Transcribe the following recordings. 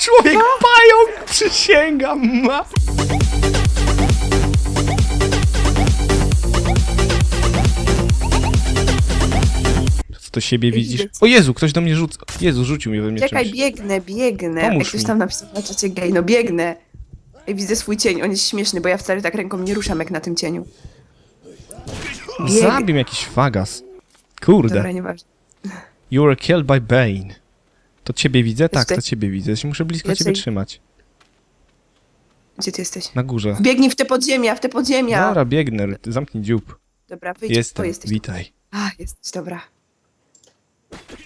Człowiek pająk, przysięgam, ma. Co to siebie widzisz? O Jezu, ktoś do mnie rzuca. Jezu, rzucił mnie we mnie Czekaj, czymś. biegnę, biegnę. Pomóż Jak ktoś mi. tam napisał na czacie gej, no biegnę. Ej, widzę swój cień, on jest śmieszny, bo ja wcale tak ręką nie ruszam jak na tym cieniu. Zabił jakiś fagas. Kurde. Dobra, nieważne. You were killed by Bane. To ciebie widzę? Tak, to ciebie widzę. Ja się muszę blisko ciebie trzymać. Gdzie ty jesteś? Na górze. Biegnij w te podziemia, w te podziemia. Dobra, biegnę. Zamknij dziób. Dobra, wyjdź, Jestem. o, jesteś. Witaj. A, jesteś, dobra.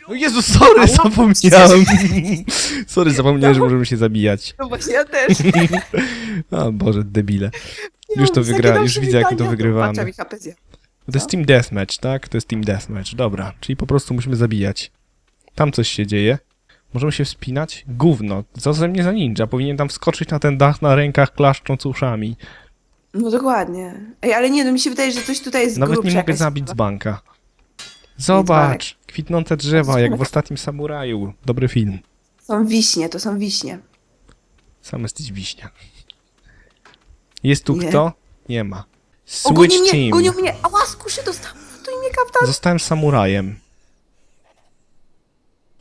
O Jezu, sorry, zapomniałem. sorry, zapomniałem, że możemy się zabijać. No właśnie, ja też. O Boże, debile. Nie Już to wygra, już widzę, jakie to wygrywamy. To jest Team Deathmatch, tak? To jest Team Deathmatch, dobra. Czyli po prostu musimy zabijać. Tam coś się dzieje. Możemy się wspinać? Gówno. Co ze mnie za ninja? Powinien tam wskoczyć na ten dach na rękach, klaszcząc uszami. No dokładnie. Ej, ale nie, no mi się wydaje, że coś tutaj jest Nawet nie mogę jakaś zabić z sprawa. banka. Zobacz! Kwitnące drzewa, jak w ostatnim samuraju. Dobry film. Są wiśnie, to są wiśnie. Sam jesteś wiśnia. Jest tu Nie. kto? Nie ma. O, goni Switch mnie, team. gonią mnie! Ała, skuszy imię kaptan. Zostałem samurajem.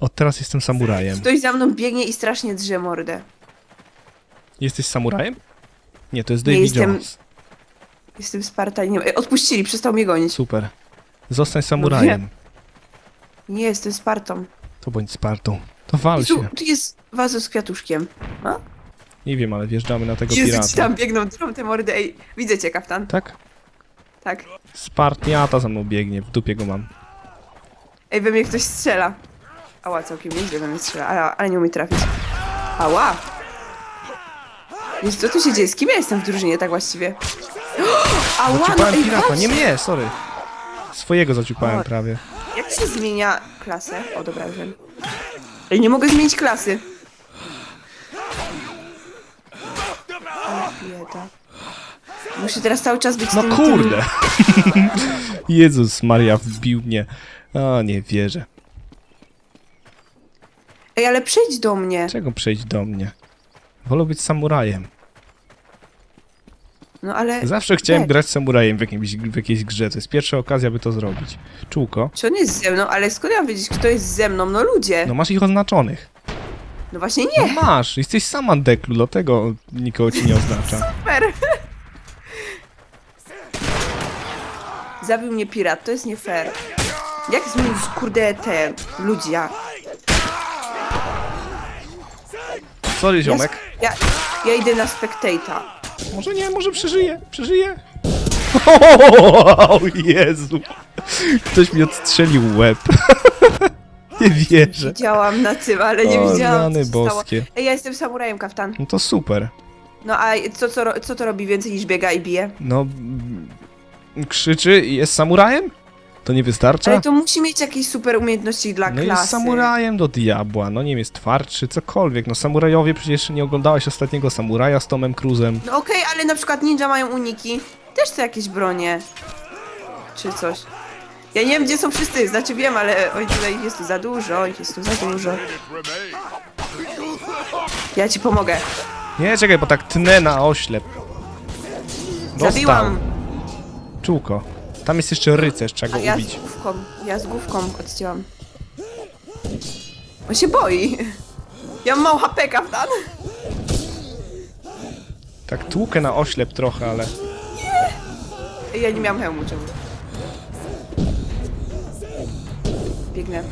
Od teraz jestem samurajem. Ktoś za mną biegnie i strasznie drze mordę. Jesteś samurajem? Nie, to jest Davy jestem- Jones. Jestem Spartaniem. Ej, odpuścili, przestał mnie gonić. Super. Zostań samurajem. Nie, jestem Spartą. To bądź Spartą. To wal Jezu, się. tu jest wazo z kwiatuszkiem. No? Nie wiem, ale wjeżdżamy na tego Jezu, ci pirata. tam biegną, drą te mordy. Ej, widzę cię, kaptan. Tak? Tak. Spartiata za mną biegnie, w dupie go mam. Ej, we mnie ktoś strzela. Ała, całkiem nieźle we mnie strzela, ale, ale nie umie trafić. Ała! Jezu, co tu się dzieje? Z kim ja jestem w drużynie tak właściwie? Ała, no Zaciupałem ej, pirata, patrz! nie mnie, sorry. Swojego zaciupałem O. prawie. Jak się zmienia klasę? O, dobra, wiem. Ej, nie mogę zmienić klasy. O, bieda. Muszę teraz cały czas być No tym, kurde! Jezus Maria, wbił mnie. O, nie wierzę. Ej, ale przyjdź do mnie. Czego przejść do mnie? Wolę być samurajem. No ale... Zawsze chciałem grać samurajem w, jakimś, w jakiejś grze. To jest pierwsza okazja, by to zrobić. Czółko. Czy on jest ze mną? Ale skąd ja mam wiedzieć, kto jest ze mną? No ludzie. No masz ich oznaczonych. No właśnie No nie. masz, jesteś sama deklu, dlatego nikogo ci nie oznacza. Super. Zabił mnie pirat, to jest nie fair. Jak zmienić, kurde, te ludzie? Sorry, ziomek. Ja, ja idę na spectata. Może nie, może przeżyję, przeżyję. O Jezu. Ktoś mi odstrzelił łeb. nie wierzę. Widziałam na tym, ale nie O, widziałam. rany co się stało. boskie. Ej, ja jestem samurajem, kaftan. No to super. No a co, co, ro- co to robi więcej niż biega i bije? No, mm, krzyczy i jest samurajem? To nie wystarcza? Ale to musi mieć jakieś super umiejętności dla No klasy. jest samurajem do diabła, no nie wiem, jest twardszy, cokolwiek. No samurajowie, przecież nie oglądałeś ostatniego samuraja z Tomem Cruzem. No okej, ale na przykład ninja mają uniki. Też to jakieś bronie. Czy coś. Ja nie wiem, gdzie są wszyscy, znaczy wiem, ale oj, tutaj ich jest tu za dużo, ich jest tu za dużo. Ja ci pomogę. Nie, czekaj, bo tak tnę na oślep. Dostał. Zabiłam. Czółko. Tam jest jeszcze rycerz, trzeba A go ja z ubić. główką, ja z główką odcięłam. On się boi. Ja mam mało kaftan. Tak tłukę na oślep trochę, ale... Ej, Ja nie miałam hełmu, czemu? Biegnę.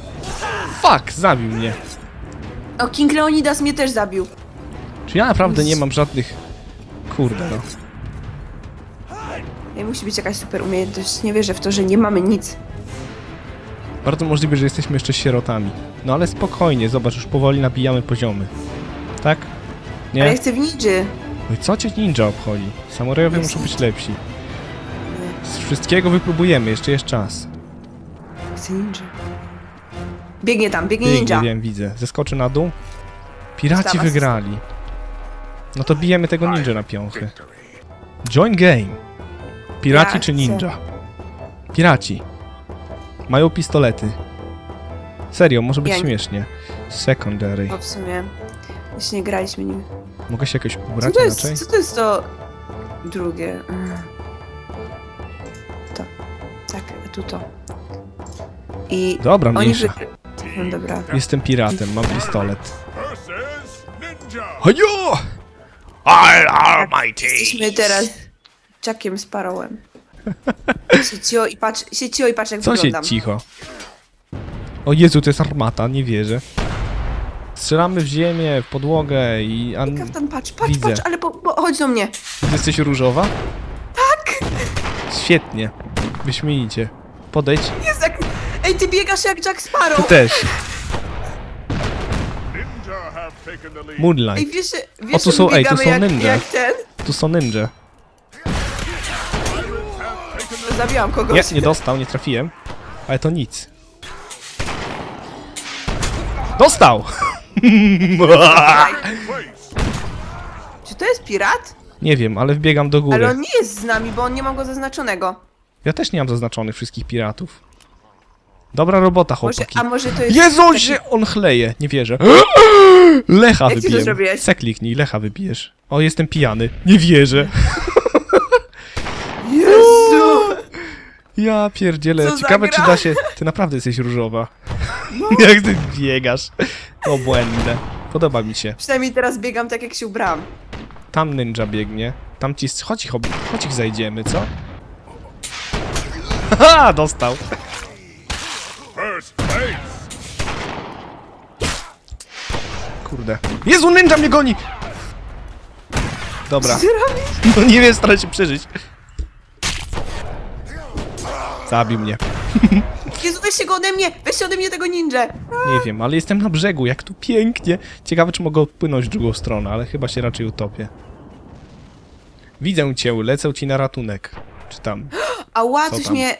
Fuck, zabił mnie. O, King Leonidas mnie też zabił. Czy ja naprawdę nie mam żadnych... Kurde no. Ej, musi być jakaś super umiejętność. Nie wierzę w to, że nie mamy nic. Bardzo możliwe, że jesteśmy jeszcze sierotami. No ale spokojnie, zobacz, już powoli nabijamy poziomy. Tak? Ale ja Nie? chcę w ninży. No i co cię ninja obchodzi? Samurajowie Jest. muszą być lepsi. Z wszystkiego wypróbujemy, jeszcze jest czas. Chcę ninja. Biegnie tam, biegnie Biegnie, ninja. wiem, widzę. Zeskoczy na dół. Piraci Wstawa, wygrali. No to bijemy tego ninja na piąchy. Join game. Piraci czy ninja? Piraci. Mają pistolety. Serio, może być Ja nie- śmiesznie. Secondary. No w sumie. Jeszcze nie graliśmy nim. Mogę się jakoś Co ubrać to inaczej? jest, co to jest to drugie? Mm. To. Tak, tu to. I Dobra, oni mniejsza. No dobra. Jestem piratem, mam pistolet. versus Ninja. Hajo! I'll almighty! Jesteśmy teraz Jackiem Sparrowem. Siecio i patrz, siecio i patrz jak Co się wyglądam. cicho? O Jezu, to jest armata, nie wierzę. Strzelamy w ziemię, w podłogę i... An... Kaftan, patrz, patrz, Widzę. patrz, ale bo, bo chodź do mnie. Ty jesteś różowa? Tak! Świetnie. Wyśmienicie. Podejdź. Jest jak... Ej, ty biegasz jak Jack Ty Sparrow. też. Ninja have taken the lead. Ej, Moonlight. wiesz, że- wiesz, O, tu że są- ej, tu biegamy są jak, ninja. jak ten? Tu są ninja. Zabiłam kogoś. Nie, nie dostał, nie trafiłem. Ale to nic. Dostał! Czy to jest pirat? Nie wiem, ale wbiegam do Ale góry. on nie jest z nami, bo on nie ma go zaznaczonego. Ja też nie mam zaznaczonych wszystkich piratów. Dobra robota, Może, chłopaki. a może to jest... Jezusie! On chleje, nie wierzę. Lecha Jak ty to zrobiłeś? Se kliknij, Lecha wypijesz. O, jestem pijany. Nie wierzę. Jezu! Ja pierdzielę. Co za Ciekawe, czy da się... Ty naprawdę jesteś różowa. No. Jak ty biegasz. To błędne. Podoba mi się. Przynajmniej teraz biegam tak, jak się ubrałam. Tam ninja biegnie. Tam ci... Chodź ich, ob... Chodź ich zajdziemy, co? Haha, dostał. Kurde. Jezu, ninja mnie goni! Dobra. Co ty robisz? No nie wiem, staraj się przeżyć. Zabił mnie. Jezu, weźcie go ode mnie! Weźcie ode mnie tego ninja! Nie wiem, ale jestem na brzegu, jak tu pięknie. Ciekawe, czy mogę odpłynąć w drugą stronę, ale chyba się raczej utopię. Widzę cię, lecę ci na ratunek. Czy tam. Ała, Co coś tam? mnie...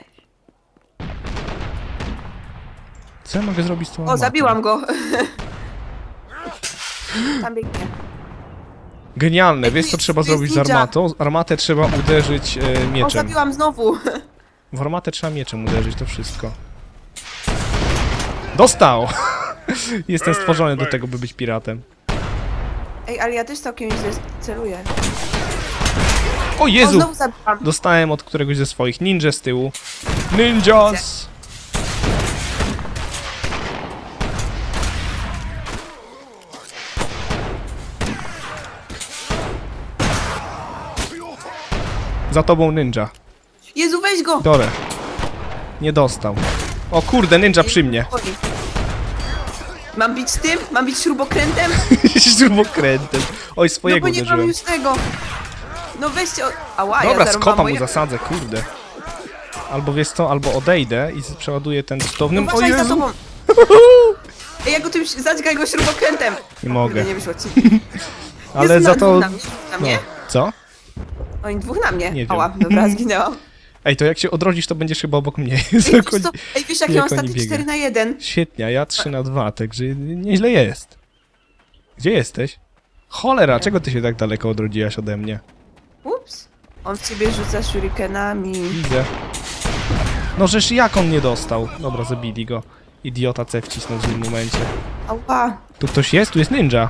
Co ja mogę zrobić z tą O, armatą? zabiłam go. Tam biegnie. Genialne, Ej, wiesz tu co jest- trzeba tu zrobić z ninja. armatą? Armatę trzeba uderzyć e, O, mieczem. zabiłam znowu. W armatę trzeba mieczem uderzyć, to wszystko. Dostał! Jestem stworzony do tego, by być piratem. Ej, ale ja też całkiem źle celuję. O O, Jezu! znowu zabiłam. Dostałem od któregoś ze swoich ninja z tyłu. Ninjas! Za tobą ninja. Jezu, weź go! Dore. Nie dostał. O kurde, ninja przy mnie. Oj. Mam bić tym? Mam bić śrubokrętem? Śrubokrętem. Oj, No swojego bo nie mam uderzyłem. już tego. No weźcie... O... Ała, Dobra, ja skopa mu zasadzę, kurde. Albo wiesz co, albo odejdę i przeładuję ten stownym. O Uważaj za Jezu! tobą. Ej, ja go tym... Zadźgaj go śrubokrętem. Nie mogę. Kurde, nie wyszło ci. Ale Jezu, za na- to. Na mnie? Na No. mnie? Co? Oni dwóch na mnie. Nie wiem. Ała, dobra, zginęłam. Ej, to jak się odrodzisz, to będziesz chyba obok mnie. Ej, wiesz, co? Ej, wiesz jak ja mam biega. 4 na 1? Świetnie, a ja 3 na 2, także nieźle jest. Gdzie jesteś? Cholera, czego ty się tak daleko odrodziłaś ode mnie? Ups. On w ciebie rzuca shurikenami. Widzę. No żeż jak on nie dostał? Dobra, zabili go. Idiota C wcisnął w tym momencie. Ała. Tu ktoś jest? Tu jest ninja.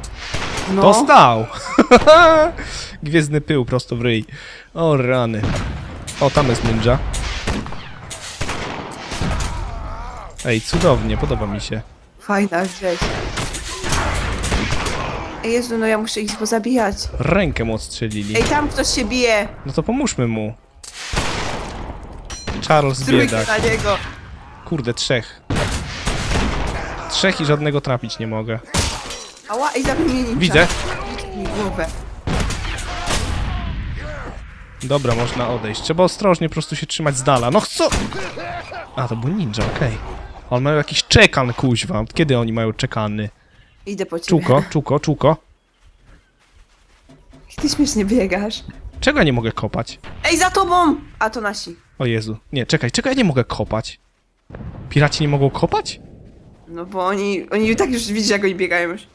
No. Dostał! Gwiezdny pył prosto w ryj. O rany. O, tam jest ninja. Ej, cudownie, podoba mi się. Fajna rzecz. Ej, Jezu, no ja muszę ich pozabijać. Rękę mu odstrzelili. Ej, tam ktoś się bije. No to pomóżmy mu. Charles Trójkę biedak. na niego. Kurde, trzech. Trzech i żadnego trafić nie mogę. Ała, ej, zabił mnie ninja. Widzę. Mi głowę. Dobra, można odejść. Trzeba ostrożnie po prostu się trzymać z dala. No co? A, to był ninja, okej. On mają jakiś czekan, kuźwa. Kiedy oni mają czekany? Idę po ciebie. Czuko, czuko, czuko. Ty śmiesznie biegasz. Czego ja nie mogę kopać? Ej, za tobą! A to nasi. O Jezu. Nie, czekaj, czego ja nie mogę kopać? Piraci nie mogą kopać? No bo oni, oni i tak już widzisz jak oni biegają już.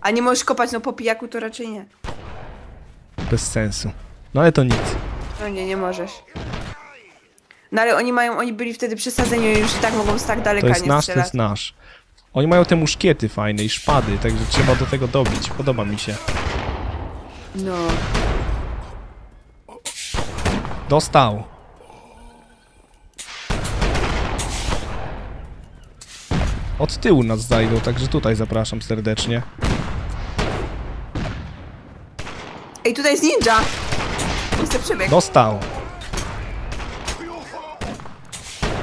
A nie możesz kopać, no po pijaku to raczej nie. Bez sensu. No ale to nic. No nie, nie możesz. No ale oni mają, oni byli wtedy przesadzeni, oni już i tak mogą z tak daleka To jest nie nasz, to strzelać. jest nasz. Oni mają te muszkiety fajne i szpady, także trzeba do tego dobić. Podoba mi się. No. Dostał. Od tyłu nas zajdą, także tutaj zapraszam serdecznie. Ej, tutaj jest ninja! Przebieg. Dostał.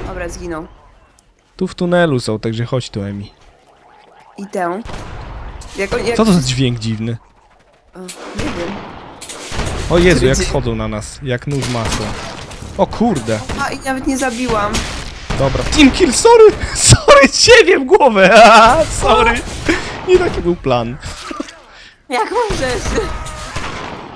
Dobra, zginął. Tu w tunelu są, także chodź tu, Emi. Idę. Jak on, jak... Co to za dźwięk dziwny? O, nie wiem. O Jezu, jak schodzą na nas, jak nóż masło. O kurde. A, i nawet nie zabiłam. Dobra. Team kill, sorry! Sorry, ciebie w głowę! Aha, sorry! Nie taki był plan. Jak możesz?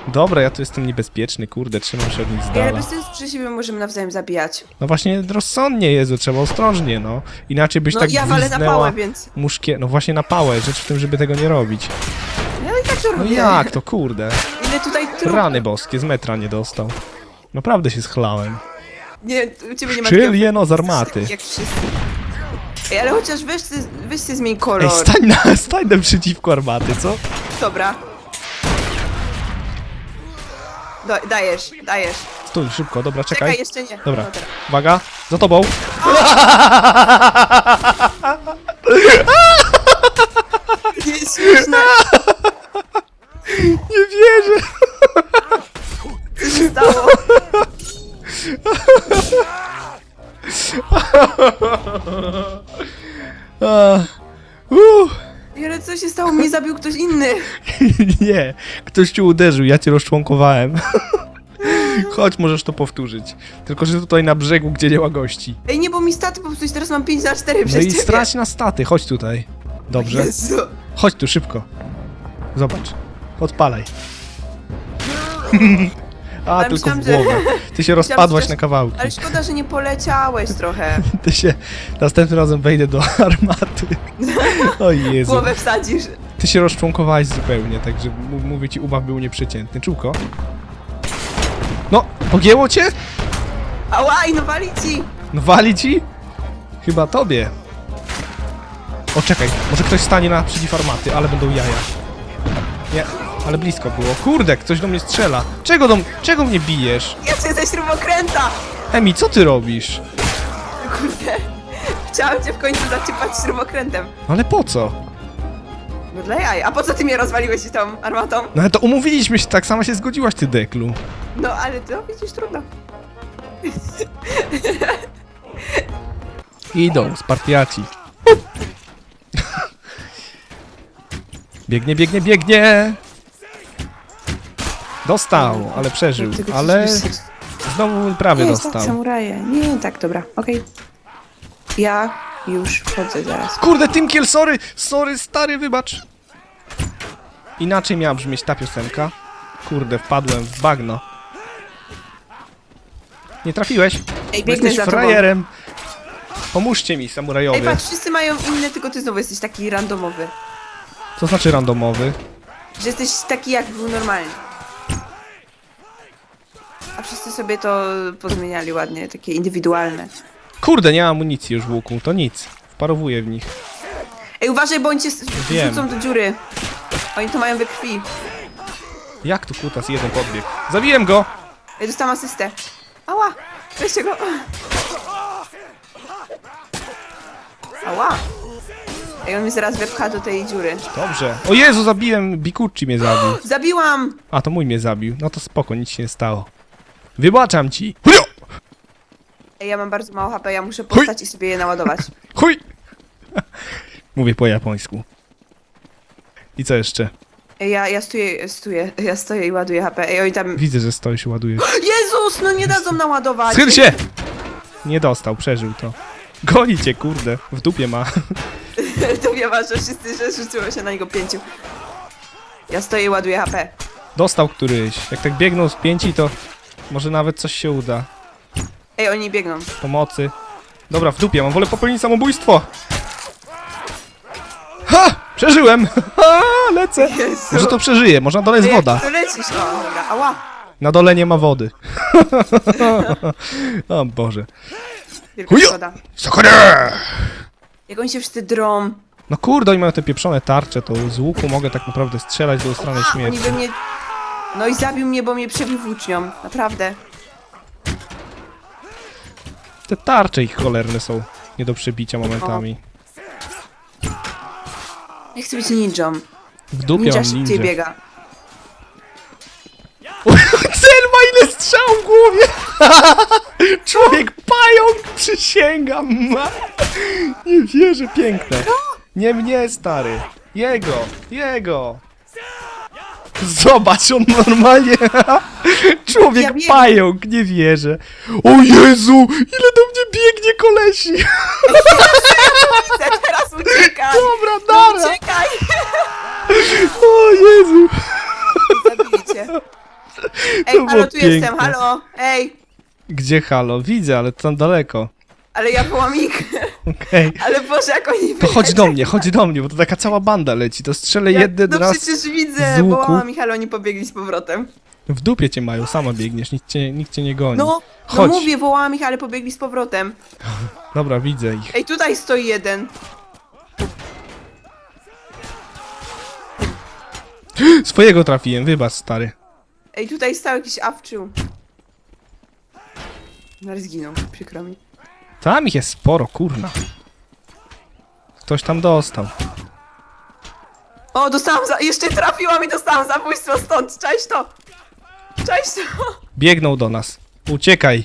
Dobra, ja tu jestem niebezpieczny, kurde, trzymam się od nich z Ej, ale dala. bez sensu, że siebie możemy nawzajem zabijać. No właśnie rozsądnie, Jezu, trzeba ostrożnie, no. Inaczej byś No tak ja walę na gwizdnęła pałę, więc... muszkie... No właśnie na pałę, rzecz w tym, żeby tego nie robić. Ja i tak to No robię. jak to, kurde? Ile tutaj trup... Rany boskie, z metra nie dostał. Naprawdę się schlałem. Nie, u ciebie nie ma Czyli takiego- jeno z armaty. Jak wszyscy. Ej, ale chociaż weź ty, weź ty zmień Ej, kolor. stań na, stań naprzeciwko armaty, co? Dobra. Dajesz, dajesz. Stój, szybko, dobra, Czekaj, czekaj. jeszcze nie. Dobra, No, teraz. uwaga, za tobą. Nie jest śmieszne. Nie wierzę. Co się stało? A, uh. Ej, Ale co się stało? Mnie zabił ktoś inny. Nie, ktoś cię uderzył, ja cię rozczłonkowałem. Chodź, możesz to powtórzyć. Tylko, że tutaj na brzegu, gdzie nie ma gości. Ej, nie, bo mi staty popsuć, teraz mam 5 na 4 No przez i ciebie. strać na staty, chodź tutaj. Dobrze. Jezu. Chodź tu, szybko. Zobacz. Odpalaj. A, Ale tylko w myślałam, że- głowę. Ty się rozpadłaś na kawałki. Ale szkoda, że nie poleciałeś trochę. Ty się... Następnym razem wejdę do armaty. O Jezu. Głowę wsadzisz. Ty się rozczłonkowałeś zupełnie, także mówię ci, ubaw był nieprzeciętny. Czółko. No, pogięło cię? Ała, i no wali ci. No wali ci? Chyba tobie. O, czekaj, może ktoś stanie naprzeciw armaty, ale będą jaja. Nie, ale blisko było. Kurde, ktoś do mnie strzela. Czego do Czego mnie bijesz? Ja cię ze śrubokręta. Emi, co ty robisz? Kurde. Chciałam cię w końcu zaciepać śrubokrętem. Ale po co? No dla jaj. A po co ty mnie rozwaliłeś tą armatą? No ale to umówiliśmy się, tak sama się zgodziłaś, ty deklu. No ale to widzisz, trudno. Idą, spartiaci. Biegnie, biegnie, biegnie! Dostał, ale przeżył, ale znowu prawie Nie, tak, dostał. samuraje. Nie, tak, dobra, okej. Ja już wchodzę zaraz. Kurde, Timkiel, sorry, sorry, stary, wybacz. Inaczej miała brzmieć ta piosenka. Kurde, wpadłem w bagno. Nie trafiłeś? Ej, biegnę Jesteś za tobą. frajerem. Pomóżcie mi, Ej, samurajowie. patrz, wszyscy mają inne, tylko ty znowu jesteś taki randomowy. Co znaczy randomowy? Że jesteś taki, jak był normalnie. A wszyscy sobie to pozmieniali ładnie, takie indywidualne. Kurde, nie ma amunicji już w łuku, to nic. Wparowuję w nich. Ej, uważaj, bo oni cię s- Wiem. wrzucą do dziury. Oni to mają we krwi. Jak tu kutas jeden podbiegł? Zabiłem go! Ej, dostałam asystę. Ała, weźcie go. Ała. Ej, on mnie zaraz wepcha do tej dziury. Dobrze. O Jezu, zabiłem, Bikucci mnie zabił. Zabiłam! A, to mój mnie zabił. No to spoko, nic się nie stało. Wybaczam ci. Hujo! Ja mam bardzo mało HP, ja muszę postać i sobie je naładować. Chuj! Mówię po japońsku. I co jeszcze? Ja, ja stoję, stoję, ja stoję i ładuję HP. Ej, oni tam... Widzę, że stoisz i ładujesz. Jezus, no nie dadzą naładować! Schyl się! Nie dostał, przeżył to. Goni cię, kurde. W dupie ma. to wie was, że wszyscy, że rzuciło się na niego pięciu. Ja stoję i ładuję HP. Dostał któryś. Jak tak biegną z pięci, to może nawet coś się uda. Ej, oni biegną. Pomocy. Dobra, w dupie, mam wolę popełnić samobójstwo. Ha! Przeżyłem! Ha! Lecę! Jezu. Może to przeżyje, może na dole jest Ej, woda. Jak to lecisz? O, dobra, ała. Na dole nie ma wody. o Boże. Wielka szkoda. Sakura! Jak oni się wszyscy drą. No kurde, oni mają te pieprzone tarcze, to z łuku mogę tak naprawdę strzelać do strony oni śmierci. we mnie... No i zabił mnie, bo mnie przebił włócznią. Naprawdę. Te tarcze ich cholerne są nie do przebicia momentami. Ja chcę być ninją. W dupie Ninja mam szybciej ninja. biega. Cel ma ile strzał w głowie! Człowiek pająk, przysięgam! Ma. Nie wierzę, piękne. Nie mnie, stary. Jego, jego. Zobacz, on normalnie... Człowiek Ja wiem. pająk, nie wierzę. O Jezu, ile do mnie biegnie kolesi! Teraz uciekać! Dobra, nara! Uciekaj! O Jezu! Zabili cię. Ej, To halo, było tu jestem, piękne. halo! Ej! Gdzie halo? Widzę, ale tam daleko. Ale ja wołam ich. Okej. Ale Boże, jak oni To chodź do mnie, chodź do mnie, bo to taka cała banda leci. To strzelę Ja, jeden no raz. przecież z widzę, łuku. wołałam ich, ale oni pobiegli z powrotem. W dupie cię mają, sama biegniesz, nikt cię, nikt cię nie goni. No, no Chodź. mówię, wołałam ich, ale pobiegli z powrotem. Dobra, widzę ich. Ej, tutaj stoi jeden. Swojego trafiłem, wybacz stary. Ej, tutaj stał jakiś awczył. No zginął, przykro mi. Tam ich jest sporo, kurna. Ktoś tam dostał. O, dostałam za... Jeszcze trafiłam i dostałam zabójstwo stąd. Cześć to! Cześć to! Biegną do nas. Uciekaj!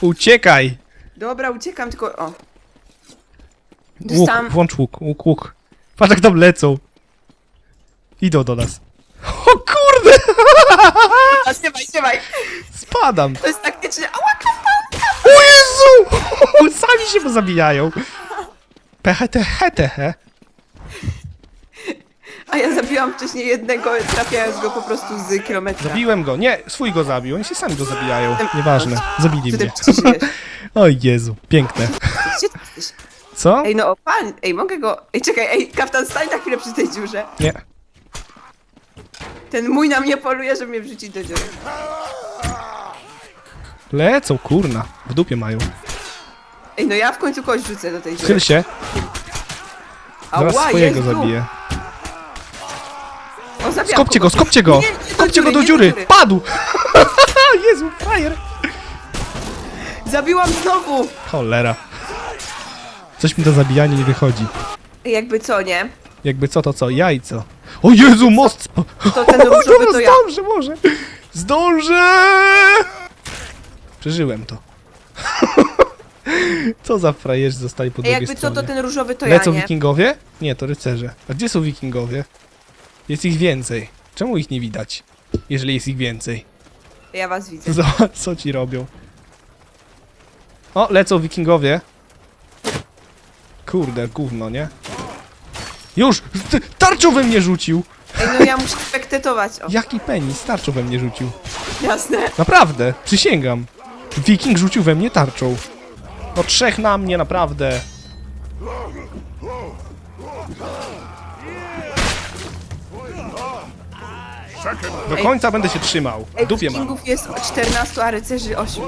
Uciekaj! Dobra, uciekam, tylko... O. Łuk, Dostałam... włącz łuk, łuk, łuk. Patrz jak tam lecą. Idą do nas. O kurde! A, śpiewaj, śpiewaj! Spadam. To jest taktycznie... Ała, Jezu! Sami się pozabijają. Pehete, hete, he. A ja zabiłam wcześniej jednego, trafiając go po prostu z kilometra. Zabiłem go. Nie, swój go zabił. Oni się sami go zabijają. Nieważne. Zabili Ty mnie. ty przeżyjesz. O Jezu, piękne. Gdzie ty jesteś? Co? Ej, no o pan, ej, mogę go... Ej, czekaj, ej, kaftan, stań na chwilę przy tej dziurze. Nie. Ten mój na mnie poluje, żeby mnie wrzucić do dziury. Lecą, kurna. W dupie mają. Ej, no ja w końcu kogoś rzucę do tej dziury. Schyl się. Zaraz Ała, swojego Jezu. zabiję. O, zabijam Skopcie go, kogoś. skopcie go! Nie, nie, nie Skopcie go do nie dziury! Padł! Jezu, frajer! Zabiłam znowu! Cholera. Coś mi to zabijanie nie wychodzi. Jakby co, nie? Jakby co to co? Jajco. O Jezu, most! spo- To ten różowy to ja. zdążę, może. Zdążę! Przeżyłem to. Co za frajerzy zostali po Ej, drugiej jakby co, stronie. to ten różowy to Lecą ja, nie? wikingowie? Nie, to rycerze. A gdzie są wikingowie? Jest ich więcej. Czemu ich nie widać? Jeżeli jest ich więcej. Ja was widzę. Zobacz, co ci robią. O, lecą wikingowie. Kurde, gówno, nie? Już! T- Tarczą we mnie rzucił! Ej, no ja muszę spektetować. O, Jaki penis tarczą we mnie rzucił? jasne. Naprawdę, przysięgam. Wiking rzucił we mnie tarczą. No trzech na mnie, naprawdę. Do końca będę się trzymał. W dupie mam. wikingów jest 14, a rycerzy 8.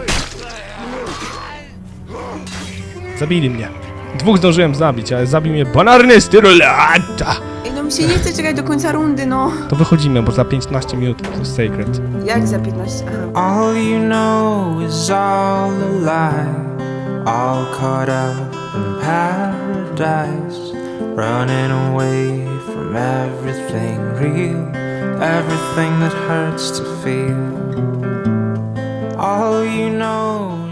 Zabili mnie. Dwóch zdążyłem zabić, ale zabił mnie banarny styrolata. Mi się nie chce czekać do końca rundy, no. To wychodzimy, bo za 15 minut to jest secret. Jak za 15? Aha. All you know is all a lie, all caught up in paradise, running away from everything real, everything that hurts to feel. All you know